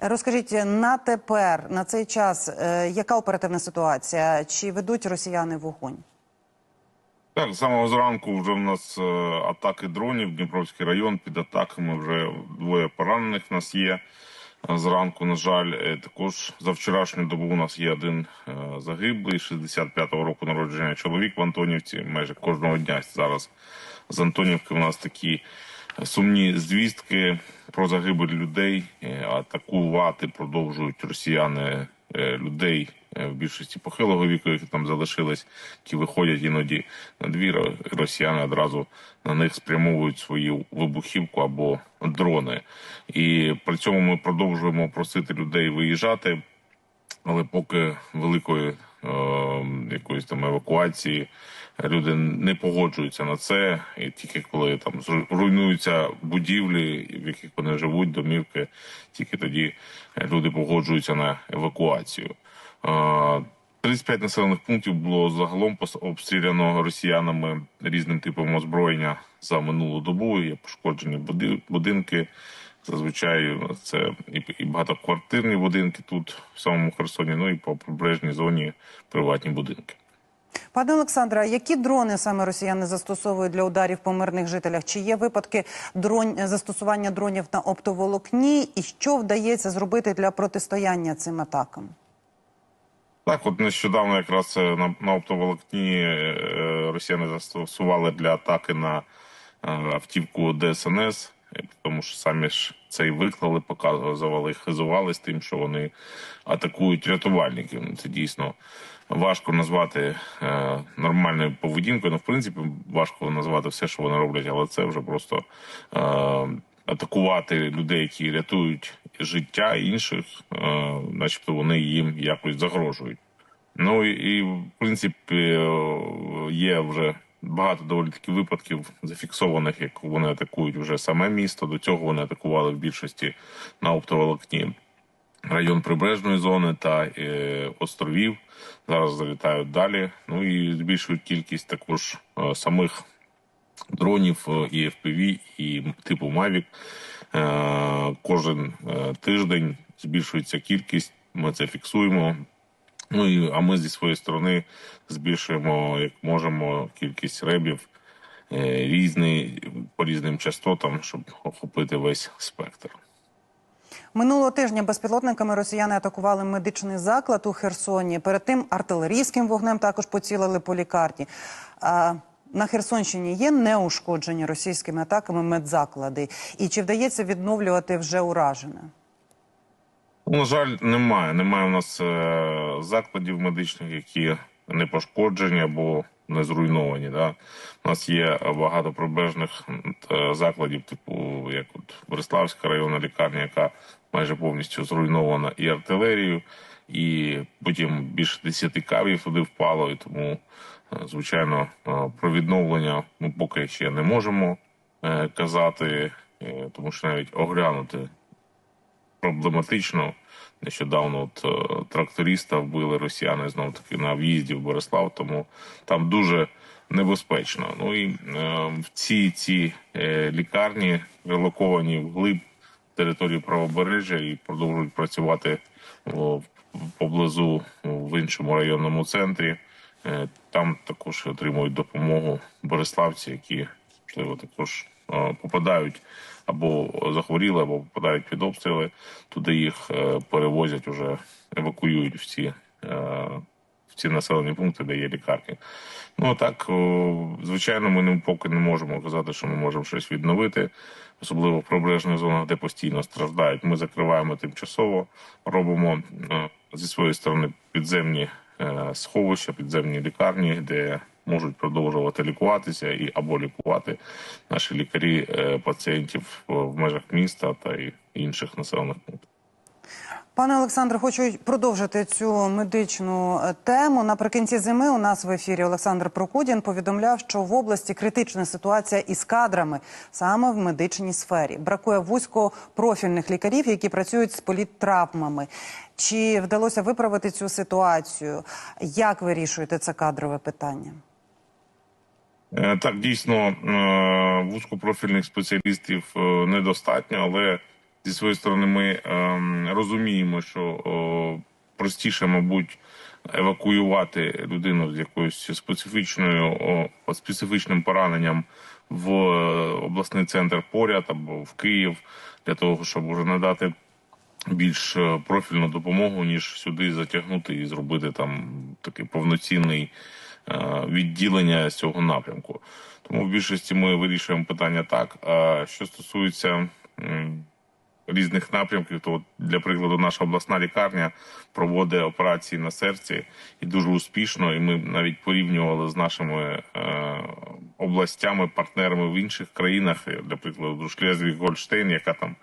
Розкажіть на тепер, на цей час, е, яка оперативна ситуація? Чи ведуть росіяни вогонь? Так, з самого зранку вже в нас е, атаки дронів. Дніпровський район під атаками вже двоє поранених в нас є. е, Зранку, на жаль, також за вчорашню добу у нас є один загиблий, 65-го року народження чоловік в Антонівці. Майже кожного дня зараз з Антонівки у нас такі сумні звістки про загибель людей. Е, Атакувати продовжують росіяни е, людей е, в більшості похилого віку, які там залишились, які виходять іноді на двір. Росіяни одразу на них спрямовують свою вибухівку або дрони. І при цьому ми продовжуємо просити людей виїжджати, але поки великої якоїсь там евакуації люди не погоджуються на це, і тільки коли там руйнуються будівлі, в яких вони живуть, домівки, тільки тоді люди погоджуються на евакуацію. Е, 35 населених пунктів було загалом обстріляно росіянами різним типом озброєння за минулу добу. Є пошкоджені буди- будинки. Зазвичай це і, і багатоквартирні будинки тут, в самому Херсоні, ну і по прибережній зоні приватні будинки. Пане Олександре, а які дрони саме росіяни застосовують для ударів по мирних жителях? Чи є випадки дрон... застосування дронів на оптоволокні? І що вдається зробити для протистояння цим атакам? Так, от нещодавно якраз е, на, на оптоволокні е, росіяни застосували для атаки на е, автівку ДСНС, е, тому що самі ж це і виклали, показували, хизувались тим, що вони атакують рятувальників. Ну, Це дійсно важко назвати е, нормальною поведінкою. Ну, в принципі, важко назвати все, що вони роблять, але це вже просто. Е, атакувати людей, які рятують життя інших, е, начебто вони їм якось загрожують. Ну і, в принципі е, є вже багато доволі таки випадків зафіксованих, як вони атакують вже саме місто. До цього вони атакували в більшості на оптоволокні район прибережної зони та е, островів. Зараз залітають далі. Ну і збільшують кількість також е, самих дронів е, і FPV, і типу Mavic. Е, Кожен е, тиждень збільшується кількість. Ми це фіксуємо. Ну і а ми зі своєї сторони збільшуємо, як можемо, кількість ребів е, різний по різним частотам, щоб охопити весь спектр. Минулого тижня безпілотниками росіяни атакували медичний заклад у Херсоні. Перед тим артилерійським вогнем також поцілили по лікарні. А на Херсонщині є неушкоджені російськими атаками медзаклади. І чи вдається відновлювати вже уражене? Ну, На жаль, немає. Немає у нас е, закладів медичних, які не пошкоджені або не зруйновані. Да? У нас є багато прибережних е, закладів, типу як от Бориславська районна лікарня, яка майже повністю зруйнована і артилерією, і потім більше 10 кавів туди впало. І тому, е, звичайно, про відновлення ми поки ще не можемо казати, тому що навіть оглянути проблематично. Нещодавно от е, тракториста вбили росіяни знов таки на в'їзді в Борислав, тому там дуже небезпечно. Ну і е, в ці ці е, лікарні релоковані вглиб території правобережжя і продовжують працювати о, поблизу в іншому районному центрі. Е, Там також отримують допомогу бориславці, які можливо також попадають або захворіли, або попадають під обстріли. Туди їх е, перевозять уже евакуюють в ці, е, в ці населені пункти, де є лікарні. Ну так, звичайно, ми поки не можемо казати, що ми можемо щось відновити, особливо в прибережних зонах, де постійно страждають. Ми закриваємо тимчасово, робимо е, зі своєї сторони підземні е, сховища, підземні лікарні, де можуть продовжувати лікуватися і або лікувати наші лікарі е, пацієнтів в межах міста та й інших населених пунктів. Пане Олександре, хочу продовжити цю медичну е, тему. Наприкінці зими у нас в ефірі Олександр Прокудін повідомляв, що в області критична ситуація із кадрами саме в медичній сфері. Бракує вузькопрофільних лікарів, які працюють з політтравмами. Чи вдалося виправити цю ситуацію? Як вирішуєте це кадрове питання? Е, Так, дійсно, е, вузькопрофільних спеціалістів е, недостатньо, але зі своєї сторони ми розуміємо, що простіше, мабуть, евакуювати людину з якоюсь специфічною специфічним пораненням в обласний центр поряд або в Київ для того, щоб уже надати більш профільну допомогу, ніж сюди затягнути і зробити там такий повноцінний відділення з цього напрямку. Тому в більшості ми вирішуємо питання так. А що стосується різних напрямків, то для прикладу, наша обласна лікарня проводить операції на серці і дуже успішно. І ми навіть порівнювали з нашими е, областями, партнерами в інших країнах. Для прикладу, Шлезвіг Гольштейн, яка там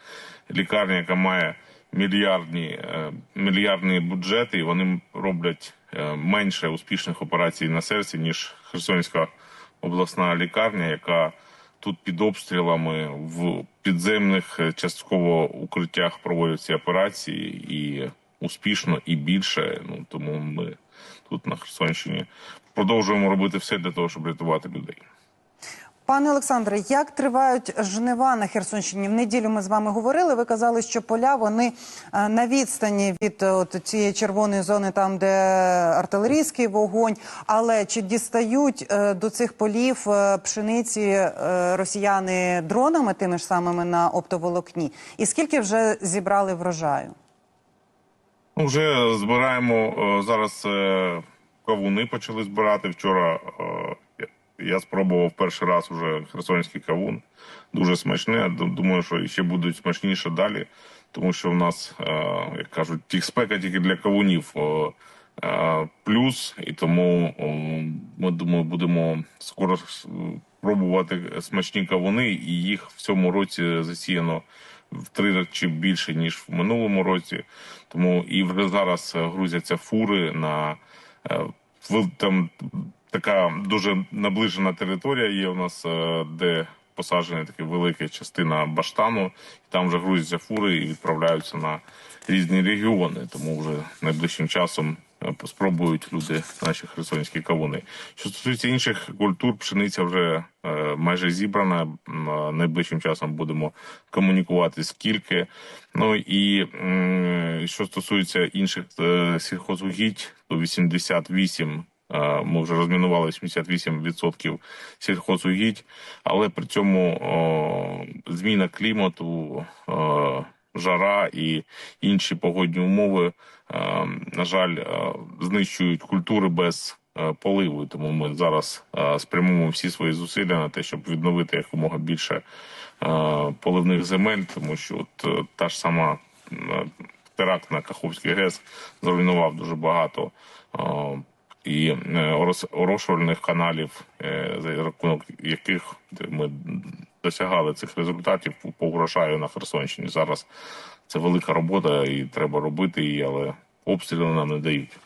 лікарня, яка має мільярдні, е, мільярдні бюджети, і вони роблять е, менше успішних операцій на серці, ніж Херсонська обласна лікарня, яка тут під обстрілами в підземних е, частково укриттях проводять ці операції і успішно і більше. Ну тому ми тут на Херсонщині продовжуємо робити все для того, щоб рятувати людей. Пане Олександре, як тривають жнива на Херсонщині? В неділю ми з вами говорили. Ви казали, що поля вони е, на відстані від е, от цієї червоної зони, там де артилерійський вогонь. Але чи дістають е, до цих полів пшениці росіяни дронами, тими ж самими на оптоволокні? І скільки вже зібрали врожаю? Ну, вже збираємо зараз. Кавуни почали збирати вчора. Я- спробував перший раз уже херсонський кавун. Дуже смачний. Думаю, що ще будуть смачніше далі, тому що у нас, е, як кажуть, тіхспека тільки для кавунів е, плюс, і тому ми думаю, будемо скоро с- пробувати смачні кавуни, і їх в цьому році засіяно в три рази більше ніж в минулому році. Тому і вже зараз е, грузяться фури на там така дуже наближена територія є у нас, е, де посаджена така велика частина баштану, і там вже грузяться фури і відправляються на різні регіони. Тому вже найближчим часом е, спробують люди наші херсонські кавуни. Що стосується інших культур, пшениця вже е, майже зібрана. Найближчим часом будемо комунікувати скільки. Ну і що стосується інших сільхозугідь, то 88 е, ми вже розмінували 88% сільхозугідь, але при цьому зміна клімату, жара і інші погодні умови, е, на жаль, е, знищують культури без е, поливу. Тому ми зараз спрямуємо всі свої зусилля на те, щоб відновити якомога більше поливних земель, тому що от та ж сама теракт на Каховський ГЕС зруйнував дуже багато. І е, орошувальних каналів, е, за рахунок яких ми досягали цих результатів по врожаю на Херсонщині. Зараз це велика робота і треба робити її, але обстріли нам не дають.